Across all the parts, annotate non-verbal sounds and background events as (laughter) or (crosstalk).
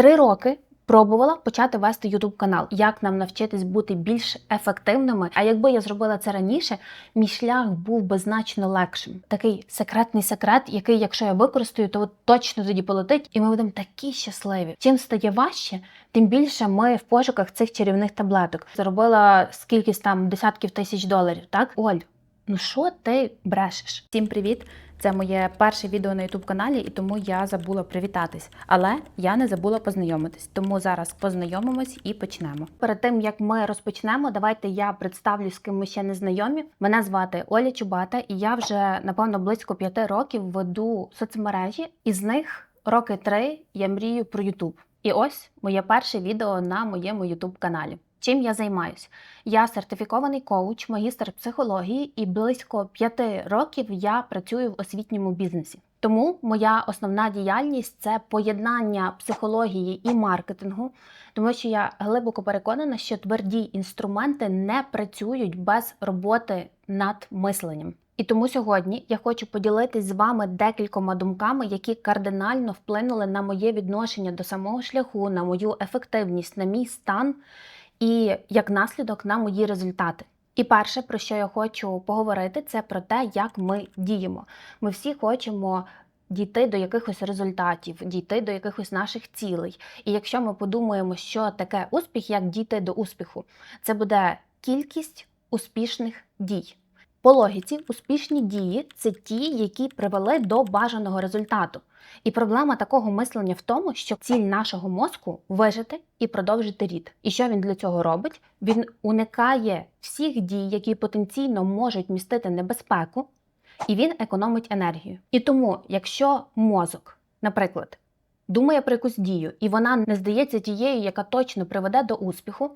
Три роки пробувала почати вести YouTube канал, як нам навчитись бути більш ефективними. А якби я зробила це раніше, мій шлях був би значно легшим. Такий секретний секрет, який, якщо я використаю, то от точно тоді полетить, і ми будемо такі щасливі. Чим стає важче, тим більше ми в пошуках цих чарівних таблеток. Заробила скількись там десятків тисяч доларів. Так, Оль, ну що ти брешеш? Всім привіт! Це моє перше відео на youtube каналі, і тому я забула привітатись. Але я не забула познайомитись. Тому зараз познайомимось і почнемо. Перед тим як ми розпочнемо, давайте я представлю, з ким ми ще не знайомі. Мене звати Оля Чубата, і я вже напевно близько п'яти років веду соцмережі, і з них роки три я мрію про YouTube. І ось моє перше відео на моєму youtube каналі. Чим я займаюсь? Я сертифікований коуч, магістр психології, і близько п'яти років я працюю в освітньому бізнесі. Тому моя основна діяльність це поєднання психології і маркетингу, тому що я глибоко переконана, що тверді інструменти не працюють без роботи над мисленням. І тому сьогодні я хочу поділитись з вами декількома думками, які кардинально вплинули на моє відношення до самого шляху, на мою ефективність, на мій стан і як наслідок на мої результати. І перше, про що я хочу поговорити, це про те, як ми діємо. Ми всі хочемо дійти до якихось результатів, дійти до якихось наших цілей. І якщо ми подумаємо, що таке успіх, як дійти до успіху, це буде кількість успішних дій. По логіці, успішні дії це ті, які привели до бажаного результату. І проблема такого мислення в тому, що ціль нашого мозку вижити і продовжити рід. І що він для цього робить? Він уникає всіх дій, які потенційно можуть містити небезпеку, і він економить енергію. І тому, якщо мозок, наприклад, думає про якусь дію, і вона не здається тією, яка точно приведе до успіху,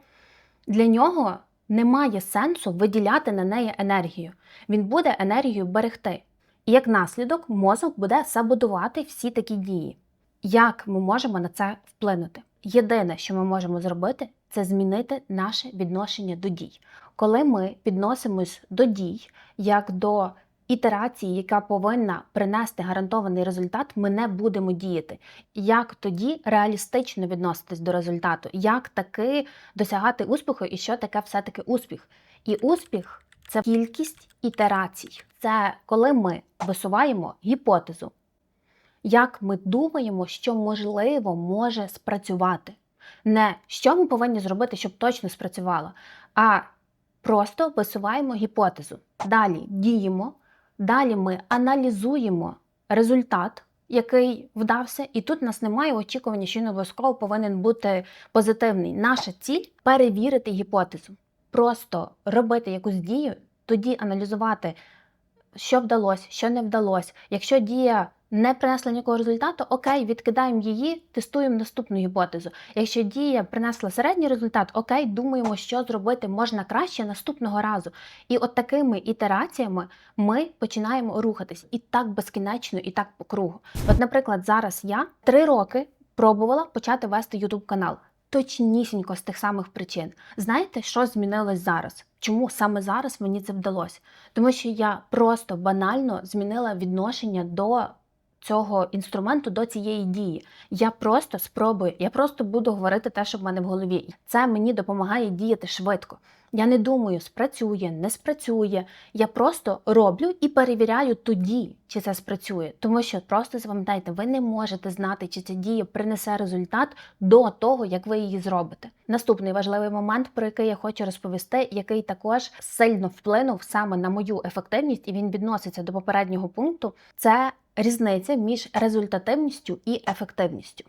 для нього немає сенсу виділяти на неї енергію. Він буде енергію берегти. І як наслідок, мозок буде саботувати всі такі дії. Як ми можемо на це вплинути? Єдине, що ми можемо зробити, це змінити наше відношення до дій. Коли ми підносимось до дій, як до ітерації, яка повинна принести гарантований результат, ми не будемо діяти. Як тоді реалістично відноситись до результату? Як таки досягати успіху і що таке все-таки успіх? І успіх це кількість ітерацій. Це коли ми висуваємо гіпотезу, як ми думаємо, що можливо може спрацювати. Не що ми повинні зробити, щоб точно спрацювало, а просто висуваємо гіпотезу. Далі діємо, далі ми аналізуємо результат, який вдався, і тут нас немає очікування, що він обов'язково повинен бути позитивний. Наша ціль перевірити гіпотезу. Просто робити якусь дію, тоді аналізувати, що вдалося, що не вдалося. Якщо дія не принесла ніякого результату, окей, відкидаємо її, тестуємо наступну гіпотезу. Якщо дія принесла середній результат, окей, думаємо, що зробити можна краще наступного разу. І от такими ітераціями ми починаємо рухатись і так безкінечно, і так по кругу. От, наприклад, зараз я три роки пробувала почати вести YouTube канал. Точнісінько з тих самих причин. Знаєте, що змінилось зараз? Чому саме зараз мені це вдалося? Тому що я просто банально змінила відношення до цього інструменту, до цієї дії. Я просто спробую, я просто буду говорити те, що в мене в голові. Це мені допомагає діяти швидко. Я не думаю, спрацює, не спрацює. Я просто роблю і перевіряю тоді, чи це спрацює. Тому що просто запам'ятайте, ви не можете знати, чи ця дія принесе результат до того, як ви її зробите. Наступний важливий момент, про який я хочу розповісти, який також сильно вплинув саме на мою ефективність, і він відноситься до попереднього пункту, це різниця між результативністю і ефективністю.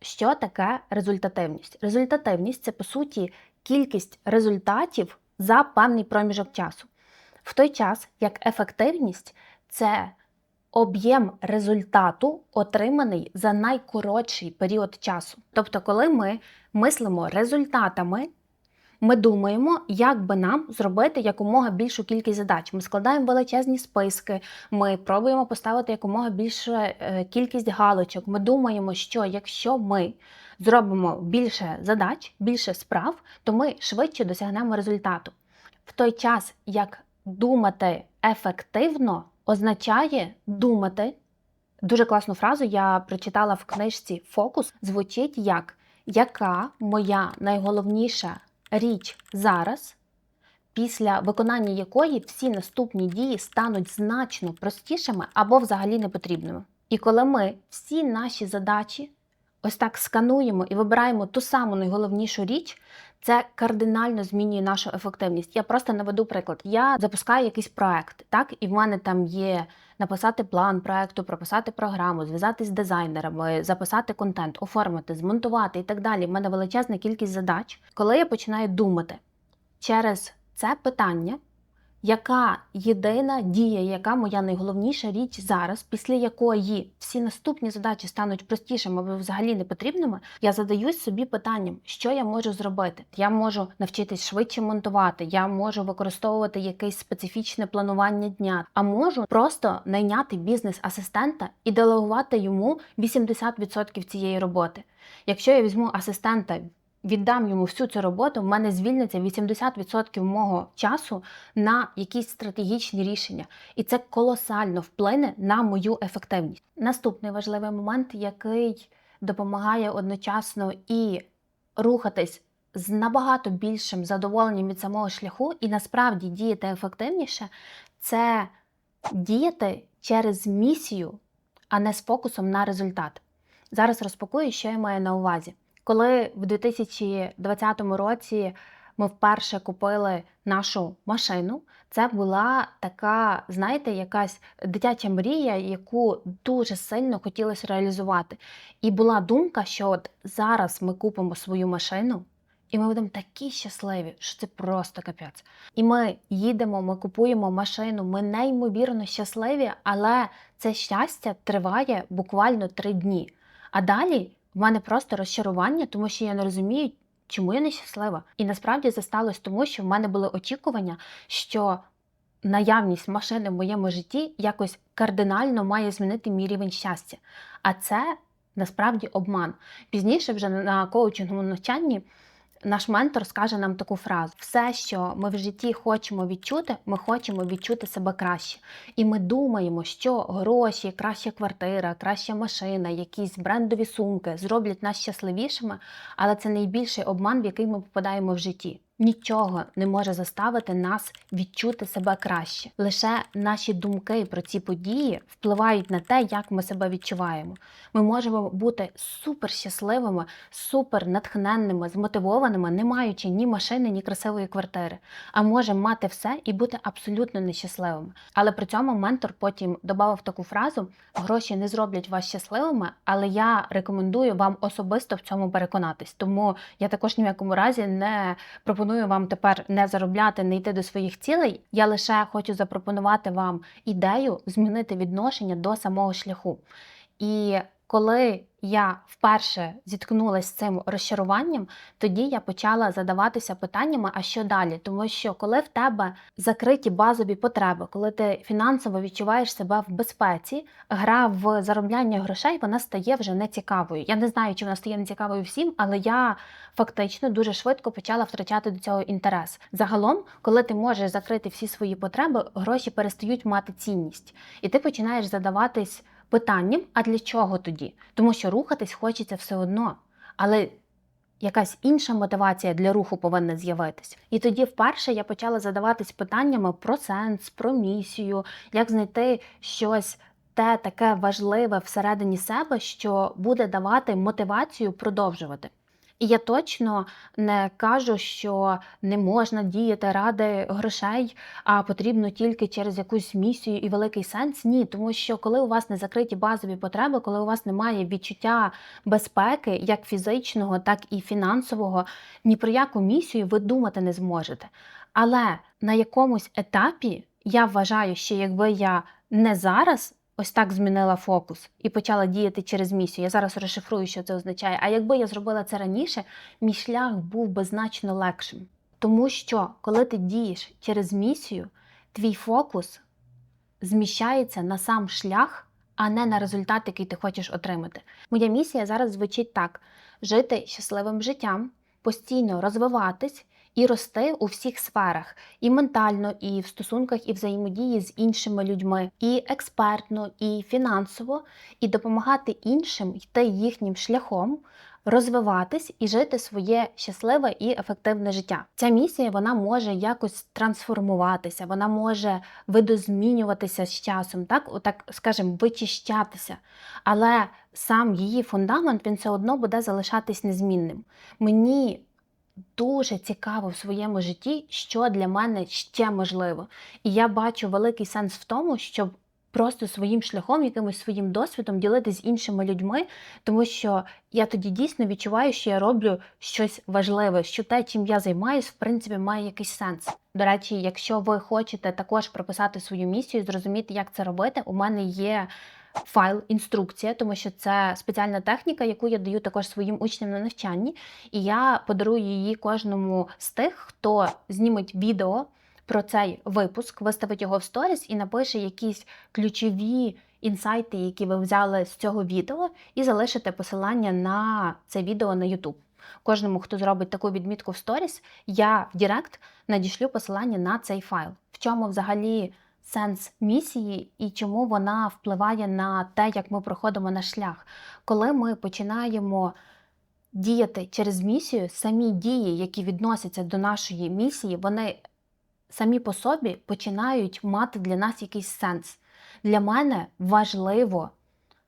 Що таке результативність? Результативність це по суті кількість результатів за певний проміжок часу. В той час, як ефективність це об'єм результату, отриманий за найкоротший період часу. Тобто, коли ми мислимо результатами, ми думаємо, як би нам зробити якомога більшу кількість задач. Ми складаємо величезні списки, ми пробуємо поставити якомога більшу е, кількість галочок. Ми думаємо, що якщо ми зробимо більше задач, більше справ, то ми швидше досягнемо результату. В той час, як думати ефективно, означає думати Дуже класну фразу я прочитала в книжці Фокус. Звучить як яка моя найголовніша річ зараз, після виконання якої всі наступні дії стануть значно простішими або взагалі непотрібними. І коли ми всі наші задачі ось так скануємо і вибираємо ту саму найголовнішу річ, це кардинально змінює нашу ефективність. Я просто наведу приклад. Я запускаю якийсь проект, так, і в мене там є написати план проекту, прописати програму, зв'язатись з дизайнерами, записати контент, оформити, змонтувати і так далі. У мене величезна кількість задач. Коли я починаю думати через це питання, яка єдина дія, яка моя найголовніша річ зараз, після якої всі наступні задачі стануть простішими або взагалі не потрібними, я задаюсь собі питанням, що я можу зробити. Я можу навчитись швидше монтувати, я можу використовувати якесь специфічне планування дня, а можу просто найняти бізнес-асистента і делегувати йому 80% цієї роботи. Якщо я візьму асистента, віддам йому всю цю роботу, в мене звільниться 80% мого часу на якісь стратегічні рішення, і це колосально вплине на мою ефективність. Наступний важливий момент, який допомагає одночасно і рухатись з набагато більшим задоволенням від самого шляху, і насправді діяти ефективніше, це діяти через місію, а не з фокусом на результат. Зараз розпакую, що я маю на увазі. Коли в 2020 році ми вперше купили нашу машину, це була така, знаєте, якась дитяча мрія, яку дуже сильно хотілося реалізувати. І була думка, що от зараз ми купимо свою машину. І ми будемо такі щасливі, що це просто капець. І ми їдемо, ми купуємо машину, ми неймовірно щасливі, але це щастя триває буквально три дні. А далі в мене просто розчарування, тому що я не розумію, чому я не щаслива. І насправді це сталося тому, що в мене були очікування, що наявність машини в моєму житті якось кардинально має змінити мій рівень щастя. А це насправді обман. Пізніше, вже на коучинговому навчанні. Наш ментор скаже нам таку фразу: все, що ми в житті хочемо відчути, ми хочемо відчути себе краще. І ми думаємо, що гроші, краща квартира, краща машина, якісь брендові сумки зроблять нас щасливішими, але це найбільший обман, в який ми попадаємо в житті. Нічого не може заставити нас відчути себе краще. Лише наші думки про ці події впливають на те, як ми себе відчуваємо. Ми можемо бути супер щасливими, супер натхненними, змотивованими, не маючи ні машини, ні красивої квартири. А можемо мати все і бути абсолютно нещасливими. Але при цьому ментор потім додав таку фразу: гроші не зроблять вас щасливими, але я рекомендую вам особисто в цьому переконатись. Тому я також ні в якому разі не пропоную вам тепер не заробляти, не йти до своїх цілей. Я лише хочу запропонувати вам ідею змінити відношення до самого шляху. І коли я вперше зіткнулася з цим розчаруванням, тоді я почала задаватися питаннями, а що далі? Тому що коли в тебе закриті базові потреби, коли ти фінансово відчуваєш себе в безпеці, гра в заробляння грошей вона стає вже нецікавою. Я не знаю, чи вона стає нецікавою всім, але я фактично дуже швидко почала втрачати до цього інтерес. Загалом, коли ти можеш закрити всі свої потреби, гроші перестають мати цінність, і ти починаєш задаватись питанням, а для чого тоді? Тому що рухатись хочеться все одно. Але якась інша мотивація для руху повинна з'явитись. І тоді вперше я почала задаватись питаннями про сенс, про місію, як знайти щось. Те таке важливе всередині себе, що буде давати мотивацію продовжувати. І я точно не кажу, що не можна діяти ради грошей, а потрібно тільки через якусь місію і великий сенс. Ні, тому що коли у вас не закриті базові потреби, коли у вас немає відчуття безпеки, як фізичного, так і фінансового, ні про яку місію ви думати не зможете. Але на якомусь етапі я вважаю, що якби я не зараз ось так змінила фокус і почала діяти через місію. Я зараз розшифрую, що це означає. А якби я зробила це раніше, мій шлях був би значно легшим. Тому що, коли ти дієш через місію, твій фокус зміщається на сам шлях, а не на результат, який ти хочеш отримати. Моя місія зараз звучить так: жити щасливим життям, постійно розвиватись і рости у всіх сферах, і ментально, і в стосунках, і взаємодії з іншими людьми, і експертно, і фінансово, і допомагати іншим йти їхнім шляхом. Розвиватись і жити своє щасливе і ефективне життя. Ця місія вона може якось трансформуватися, вона може видозмінюватися з часом, так, отак скажімо, вичищатися. Але сам її фундамент він все одно буде залишатись незмінним. Мені дуже цікаво в своєму житті, що для мене ще можливо. І я бачу великий сенс в тому, щоб просто своїм шляхом, якимось своїм досвідом ділитися з іншими людьми, тому що я тоді дійсно відчуваю, що я роблю щось важливе, що те, чим я займаюсь, в принципі, має якийсь сенс. До речі, якщо ви хочете також прописати свою місію, зрозуміти, як це робити, у мене є. Файл, інструкція, тому що це спеціальна техніка, яку я даю також своїм учням на навчанні, і я подарую її кожному з тих, хто зніметь відео про цей випуск, виставить його в сторіс і напише якісь ключові інсайти, які ви взяли з цього відео, і залишите посилання на це відео на YouTube. Кожному, хто зробить таку відмітку в сторіс, я в Директ надішлю посилання на цей файл. В чому взагалі сенс місії і чому вона впливає на те, як ми проходимо наш шлях. Коли ми починаємо діяти через місію, самі дії, які відносяться до нашої місії, вони самі по собі починають мати для нас якийсь сенс. Для мене важливо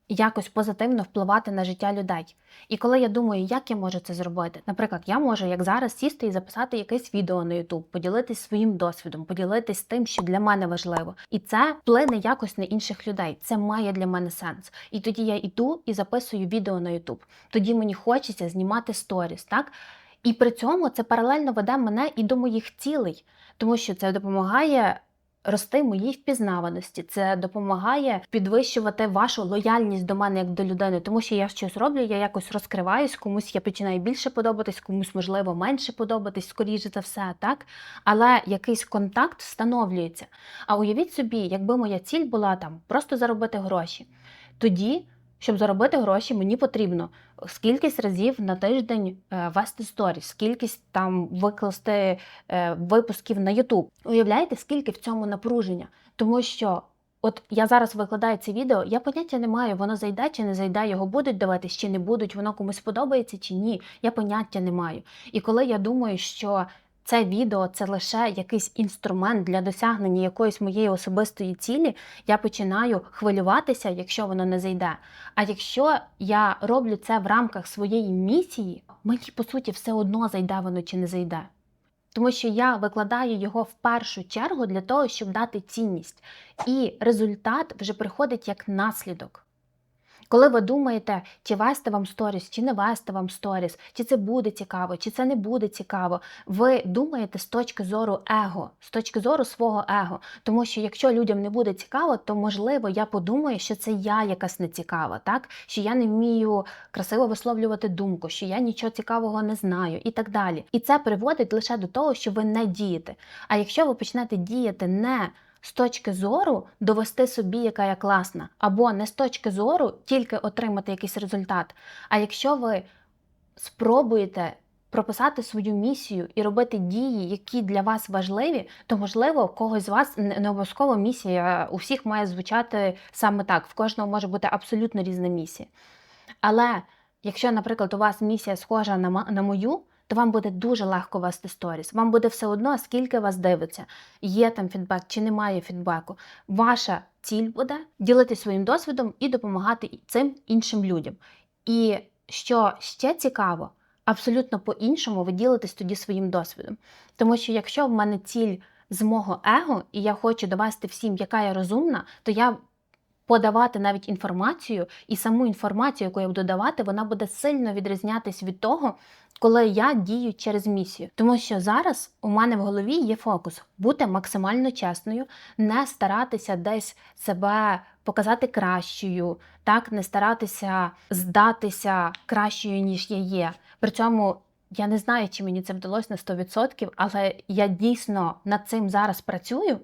якось позитивно впливати на життя людей. І коли я думаю, як я можу це зробити, наприклад, я можу як зараз сісти і записати якесь відео на YouTube, поділитись своїм досвідом, поділитись тим, що для мене важливо. І це вплине якось на інших людей. Це має для мене сенс. І тоді я йду і записую відео на YouTube. Тоді мені хочеться знімати сторіс, так? І при цьому це паралельно веде мене і до моїх цілей, тому що це допомагає рости моїй впізнаваності, це допомагає підвищувати вашу лояльність до мене як до людини, тому що я щось роблю, я якось розкриваюсь, комусь я починаю більше подобатись, комусь можливо менше подобатись, скоріше за все, так. Але якийсь контакт встановлюється. А уявіть собі, якби моя ціль була там просто заробити гроші, тоді. Щоб заробити гроші, мені потрібно скількись разів на тиждень е, вести сторіс, скількись там викласти е, випусків на YouTube. Уявляєте, скільки в цьому напруження? Тому що. От я зараз викладаю це відео, я поняття не маю, воно зайде чи не зайде, його будуть дивитись чи не будуть, воно комусь подобається чи ні. Я поняття не маю. І коли я думаю, що це відео це лише якийсь інструмент для досягнення якоїсь моєї особистої цілі, я починаю хвилюватися, якщо воно не зайде. А якщо я роблю це в рамках своєї місії, мені по суті все одно зайде воно чи не зайде. Тому що я викладаю його в першу чергу для того, щоб дати цінність. І результат вже приходить як наслідок. Коли ви думаєте, чи вести вам сторіс, чи не вести вам сторіс, чи це буде цікаво, чи це не буде цікаво, ви думаєте з точки зору его, з точки зору свого его. Тому що якщо людям не буде цікаво, то можливо я подумаю, що це я якась не цікава, так? що я не вмію красиво висловлювати думку, що я нічого цікавого не знаю і так далі. І це приводить лише до того, що ви не дієте. А якщо ви почнете діяти не з точки зору довести собі, яка я класна, або не з точки зору тільки отримати якийсь результат. А якщо ви спробуєте прописати свою місію і робити дії, які для вас важливі, то можливо когось з вас не обов'язково місія у всіх має звучати саме так. В кожного може бути абсолютно різна місія. Але якщо, наприклад, у вас місія схожа на мою, то вам буде дуже легко вести сторіс. Вам буде все одно, скільки вас дивиться, є там фідбек чи немає фідбеку. Ваша ціль буде ділитися своїм досвідом і допомагати цим іншим людям. І що ще цікаво, абсолютно по-іншому ви ділитесь тоді своїм досвідом. Тому що якщо в мене ціль з мого его, і я хочу довести всім, яка я розумна, то я подавати навіть інформацію, і саму інформацію, яку я буду давати, вона буде сильно відрізнятись від того, коли я дію через місію. Тому що зараз у мене в голові є фокус бути максимально чесною, не старатися десь себе показати кращою, так не старатися здатися кращою, ніж я є. При цьому. Я не знаю, чи мені це вдалося на 100%, але я дійсно над цим зараз працюю,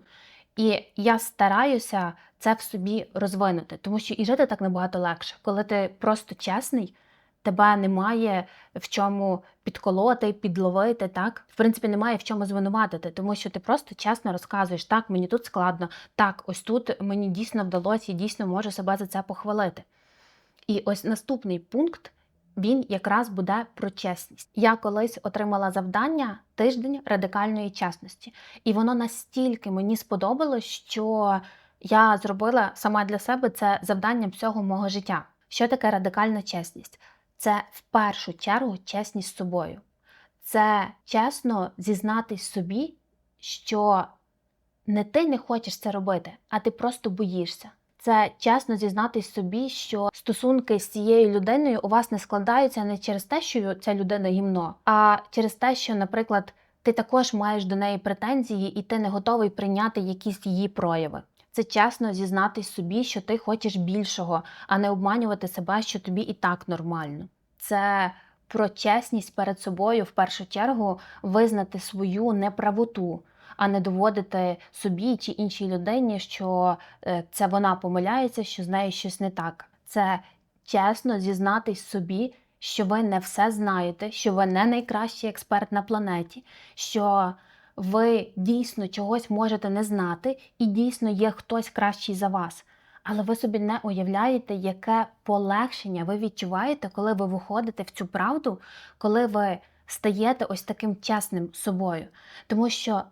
і я стараюся це в собі розвинути, тому що і жити так набагато легше, коли ти просто чесний, тебе немає в чому підколоти, підловити. Так, в принципі, немає в чому звинуватити, тому що ти просто чесно розказуєш, так, мені тут складно, так, ось тут мені дійсно вдалося і дійсно можу себе за це похвалити. І ось наступний пункт. Він якраз буде про чесність. Я колись отримала завдання тиждень радикальної чесності, і воно настільки мені сподобалось, що я зробила сама для себе це завданням всього мого життя. Що таке радикальна чесність? Це в першу чергу чесність з собою. Це чесно зізнатись собі, що не ти не хочеш це робити, а ти просто боїшся. Це чесно зізнатись собі, що стосунки з цією людиною у вас не складаються не через те, що ця людина гімно, а через те, що, наприклад, ти також маєш до неї претензії, і ти не готовий прийняти якісь її прояви. Це чесно зізнатись собі, що ти хочеш більшого, а не обманювати себе, що тобі і так нормально. Це про чесність перед собою в першу чергу визнати свою неправоту, а не доводити собі чи іншій людині, що е, це вона помиляється, що з нею щось не так. Це чесно зізнатись собі, що ви не все знаєте, що ви не найкращий експерт на планеті, що ви дійсно чогось можете не знати, і дійсно є хтось кращий за вас. Але ви собі не уявляєте, яке полегшення ви відчуваєте, коли ви виходите в цю правду, коли ви стаєте ось таким чесним собою. Тому що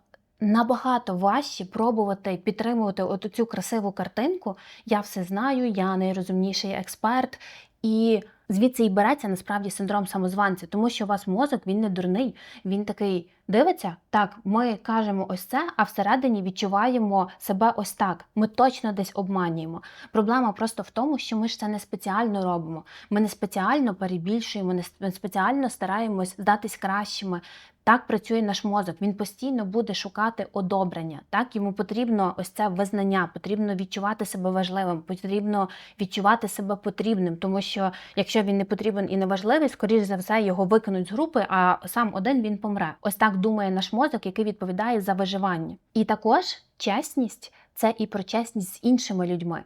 набагато важче пробувати підтримувати от цю красиву картинку. Я все знаю, я найрозумніший експерт. І звідси і береться насправді синдром самозванця, тому що у вас мозок він не дурний, він такий дивиться. Так, ми кажемо ось це, а всередині відчуваємо себе ось так. Ми точно десь обманюємо. Проблема просто в тому, що ми ж це не спеціально робимо. Ми не спеціально перебільшуємо, не спеціально стараємось здатись кращими. Так працює наш мозок. Він постійно буде шукати одобрення. Так йому потрібно ось це визнання, потрібно відчувати себе важливим, потрібно відчувати себе потрібним, тому що якщо він не потрібен і не важливий, скоріш за все його викинуть з групи, а сам один він помре. Ось так думає наш мозок, який відповідає за виживання. І також чесність це і про чесність з іншими людьми.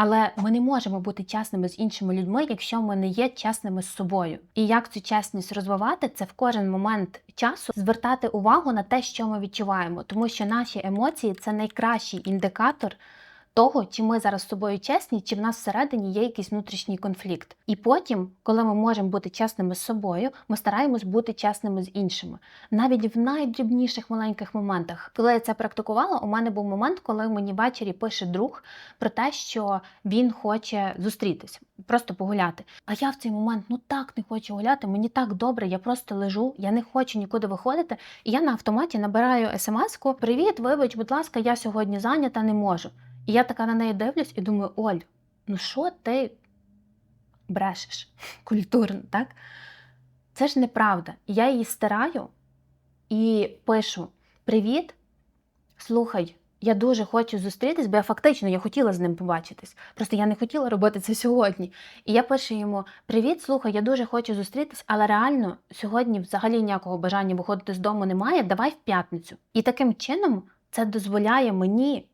Але ми не можемо бути чесними з іншими людьми, якщо ми не є чесними з собою. І як цю чесність розвивати, це в кожен момент часу звертати увагу на те, що ми відчуваємо, тому що наші емоції це найкращий індикатор. Того, чи ми зараз з собою чесні, чи в нас всередині є якийсь внутрішній конфлікт. І потім, коли ми можемо бути чесними з собою, ми стараємось бути чесними з іншими. Навіть в найдрібніших маленьких моментах. Коли я це практикувала, у мене був момент, коли мені ввечері пише друг про те, що він хоче зустрітись, просто погуляти. А я в цей момент ну так не хочу гуляти, мені так добре, я просто лежу, я не хочу нікуди виходити. І я на автоматі набираю смс-ку: Привіт, вибач, будь ласка, я сьогодні зайнята, не можу. І я така на неї дивлюсь і думаю, Оль, ну що ти брешеш (laughs) культурно, так? Це ж неправда. Я її стираю і пишу: Привіт, слухай, я дуже хочу зустрітись, бо я фактично я хотіла з ним побачитись. Просто я не хотіла робити це сьогодні. І я пишу йому: Привіт, слухай, я дуже хочу зустрітись, але реально сьогодні взагалі ніякого бажання виходити з дому немає. Давай в п'ятницю. І таким чином це дозволяє мені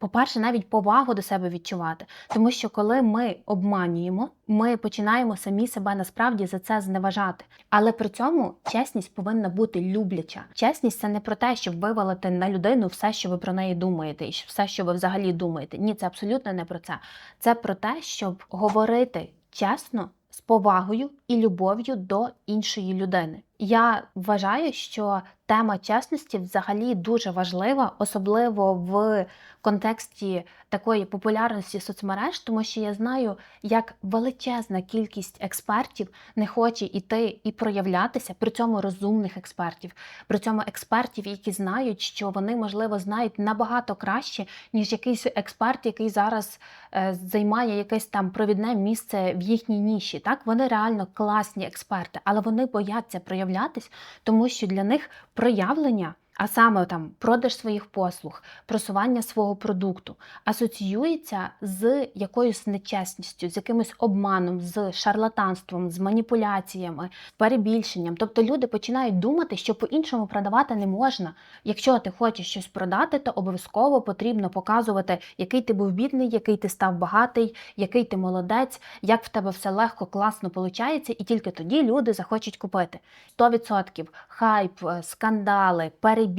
по-перше, навіть повагу до себе відчувати. Тому що коли ми обманюємо, ми починаємо самі себе насправді за це зневажати. Але при цьому чесність повинна бути любляча. Чесність це не про те, щоб вивалити на людину все, що ви про неї думаєте, і все, що ви взагалі думаєте. Ні, це абсолютно не про це. Це про те, щоб говорити чесно. З повагою і любов'ю до іншої людини. Я вважаю, що тема чесності взагалі дуже важлива, особливо в контексті такої популярності соцмереж, тому що я знаю, як величезна кількість експертів не хоче іти і проявлятися, при цьому розумних експертів, при цьому експертів, які знають, що вони можливо знають набагато краще, ніж якийсь експерт, який зараз е, займає якесь там провідне місце в їхній ніші. Так вони реально класні експерти, але вони бояться проявлятись, тому що для них проявлення а саме там продаж своїх послуг, просування свого продукту, асоціюється з якоюсь нечесністю, з якимось обманом, з шарлатанством, з маніпуляціями, перебільшенням. Тобто люди починають думати, що по-іншому продавати не можна. Якщо ти хочеш щось продати, то обов'язково потрібно показувати, який ти був бідний, який ти став багатий, який ти молодець, як в тебе все легко, класно виходить, і тільки тоді люди захочуть купити. 100% хайп, е, скандали, перебільшення.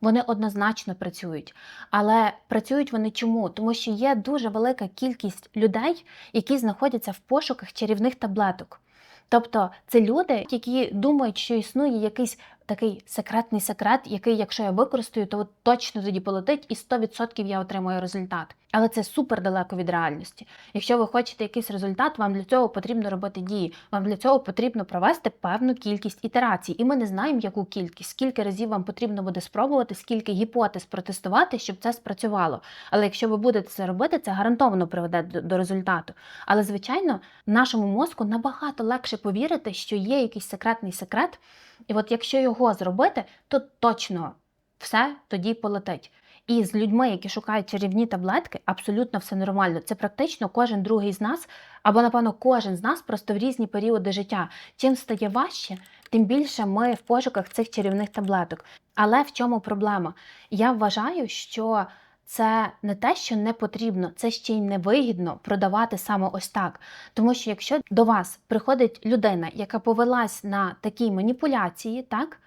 Вони однозначно працюють. Але працюють вони чому? Тому що є дуже велика кількість людей, які знаходяться в пошуках чарівних таблеток. Тобто це люди, які думають, що існує якийсь такий секретний секрет, який, якщо я використаю, то точно тоді полетить і 100% я отримаю результат. Але це супер далеко від реальності. Якщо ви хочете якийсь результат, вам для цього потрібно робити дії. Вам для цього потрібно провести певну кількість ітерацій. І ми не знаємо, яку кількість, скільки разів вам потрібно буде спробувати, скільки гіпотез протестувати, щоб це спрацювало. Але якщо ви будете це робити, це гарантовано приведе до результату. Але звичайно, нашому мозку набагато легше повірити, що є якийсь секретний секрет. І от якщо його зробити, то точно все тоді полетить. І з людьми, які шукають чарівні таблетки, абсолютно все нормально. Це практично кожен другий з нас, або, напевно, кожен з нас просто в різні періоди життя. Чим стає важче, тим більше ми в пошуках цих чарівних таблеток. Але в чому проблема? Я вважаю, що це не те, що не потрібно, це ще й невигідно продавати саме ось так. Тому що якщо до вас приходить людина, яка повелась на такі маніпуляції, так?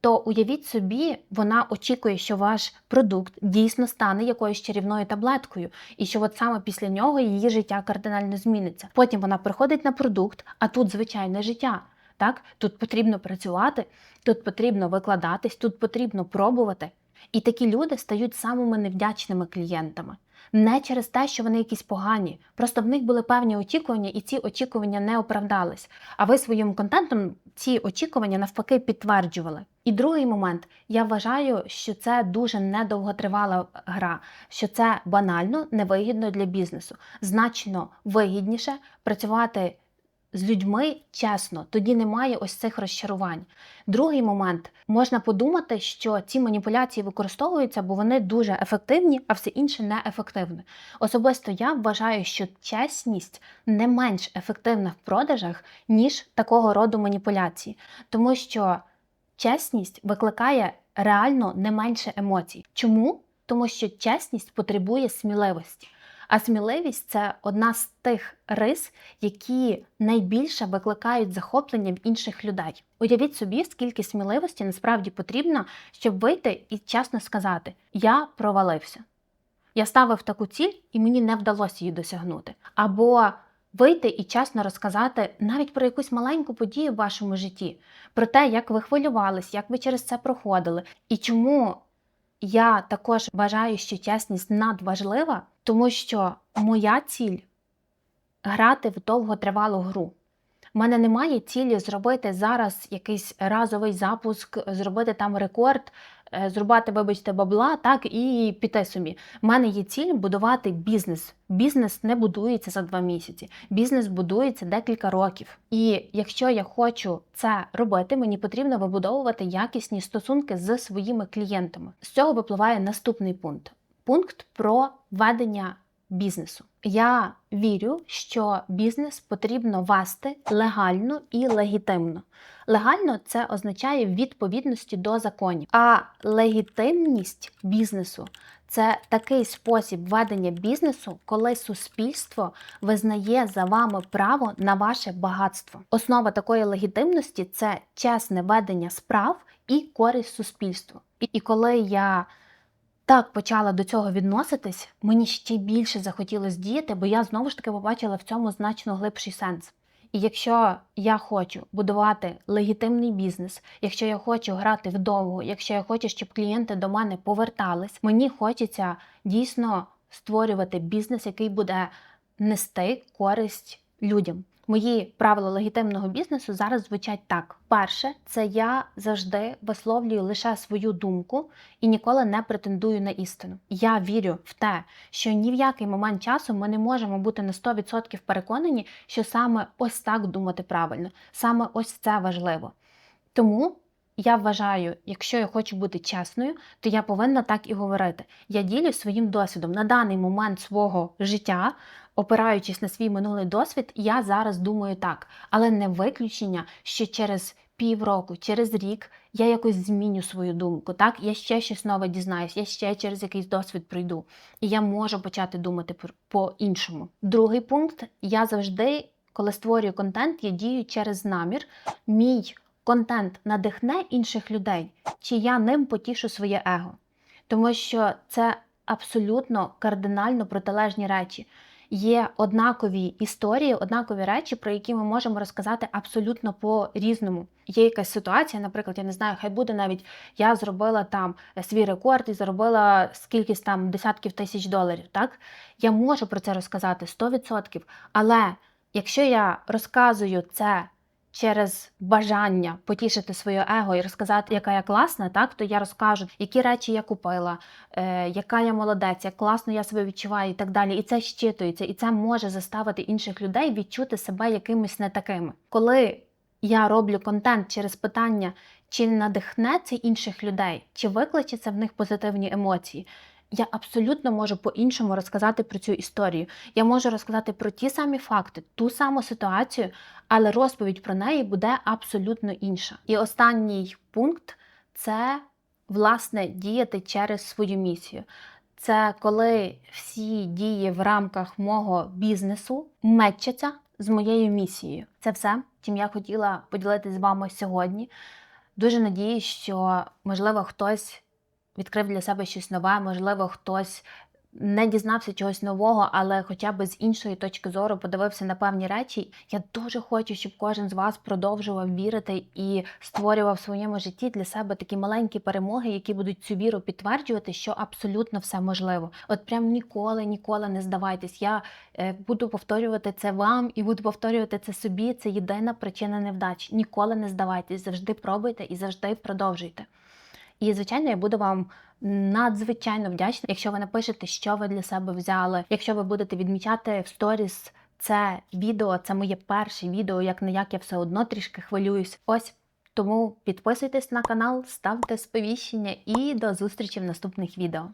То уявіть собі, вона очікує, що ваш продукт дійсно стане якоюсь чарівною таблеткою, і що от саме після нього її життя кардинально зміниться. Потім вона приходить на продукт, а тут звичайне життя. Так, тут потрібно працювати, тут потрібно викладатись, тут потрібно пробувати. І такі люди стають самими невдячними клієнтами. Не через те, що вони якісь погані, просто в них були певні очікування, і ці очікування не оправдались. А ви своїм контентом ці очікування навпаки підтверджували. І другий момент, я вважаю, що це дуже недовготривала гра, що це банально невигідно для бізнесу. Значно вигідніше працювати з людьми чесно, тоді немає ось цих розчарувань. Другий момент можна подумати, що ці маніпуляції використовуються, бо вони дуже ефективні, а все інше неефективне. Особисто я вважаю, що чесність не менш ефективна в продажах, ніж такого роду маніпуляції, тому що чесність викликає реально не менше емоцій. Чому? Тому що чесність потребує сміливості. А сміливість це одна з тих рис, які найбільше викликають захоплення в інших людей. Уявіть собі, скільки сміливості насправді потрібно, щоб вийти і чесно сказати: Я провалився. Я ставив таку ціль, і мені не вдалося її досягнути. Або вийти і чесно розказати навіть про якусь маленьку подію в вашому житті, про те, як ви хвилювались, як ви через це проходили, і чому я також вважаю, що чесність надважлива, тому що моя ціль грати в довготривалу гру. У мене немає цілі зробити зараз якийсь разовий запуск, зробити там рекорд, е, зрубати, вибачте, бабла, так і піти собі. У мене є ціль будувати бізнес. Бізнес не будується за два місяці. Бізнес будується декілька років. І якщо я хочу це робити, мені потрібно вибудовувати якісні стосунки з своїми клієнтами. З цього випливає наступний пункт: пункт про ведення бізнесу. Я вірю, що бізнес потрібно вести легально і легітимно. Легально це означає відповідності до законів, а легітимність бізнесу це такий спосіб ведення бізнесу, коли суспільство визнає за вами право на ваше багатство. Основа такої легітимності це чесне ведення справ і користь суспільству. І коли я так почала до цього відноситись, мені ще більше захотілося діяти, бо я знову ж таки побачила в цьому значно глибший сенс. І якщо я хочу будувати легітимний бізнес, якщо я хочу грати вдовго, якщо я хочу, щоб клієнти до мене повертались, мені хочеться дійсно створювати бізнес, який буде нести користь людям. Мої правила легітимного бізнесу зараз звучать так: перше, це я завжди висловлюю лише свою думку і ніколи не претендую на істину. Я вірю в те, що ні в який момент часу ми не можемо бути на 100% переконані, що саме ось так думати правильно, саме ось це важливо. Тому я вважаю, якщо я хочу бути чесною, то я повинна так і говорити. Я ділюсь своїм досвідом на даний момент свого життя. Опираючись на свій минулий досвід, я зараз думаю так, але не виключення, що через півроку, через рік я якось зміню свою думку. Так, я ще щось нове дізнаюсь, я ще через якийсь досвід пройду, і я можу почати думати по-іншому. Другий пункт: я завжди, коли створюю контент, я дію через намір. Мій контент надихне інших людей, чи я ним потішу своє его. Тому що це абсолютно кардинально протилежні речі. Є однакові історії, однакові речі, про які ми можемо розказати абсолютно по-різному. Є якась ситуація, наприклад, я не знаю, хай буде навіть я зробила там свій рекорд і заробила скількись там десятків тисяч доларів. Так я можу про це розказати 100%. Але якщо я розказую це через бажання потішити своє его і розказати, яка я класна, так то я розкажу, які речі я купила, е, яка я молодець, як класно я себе відчуваю і так далі. І це щитується, і це може заставити інших людей відчути себе якимось не такими. Коли я роблю контент через питання, чи надихне це інших людей, чи викличе це в них позитивні емоції. Я абсолютно можу по-іншому розказати про цю історію. Я можу розказати про ті самі факти, ту саму ситуацію, але розповідь про неї буде абсолютно інша. І останній пункт це власне діяти через свою місію. Це коли всі дії в рамках мого бізнесу мечаться з моєю місією. Це все, чим я хотіла поділитися з вами сьогодні. Дуже надіюсь, що можливо хтось відкрив для себе щось нове, можливо, хтось не дізнався чогось нового, але хоча б з іншої точки зору подивився на певні речі. Я дуже хочу, щоб кожен з вас продовжував вірити і створював в своєму житті для себе такі маленькі перемоги, які будуть цю віру підтверджувати, що абсолютно все можливо. От прям ніколи, ніколи не здавайтесь. Я е, буду повторювати це вам і буду повторювати це собі. Це єдина причина невдач. Ніколи не здавайтесь, завжди пробуйте і завжди продовжуйте. І, звичайно, я буду вам надзвичайно вдячна, якщо ви напишете, що ви для себе взяли, якщо ви будете відмічати в сторіс це відео, це моє перше відео, як не як я все одно трішки хвилююсь. Ось тому підписуйтесь на канал, ставте сповіщення і до зустрічі в наступних відео.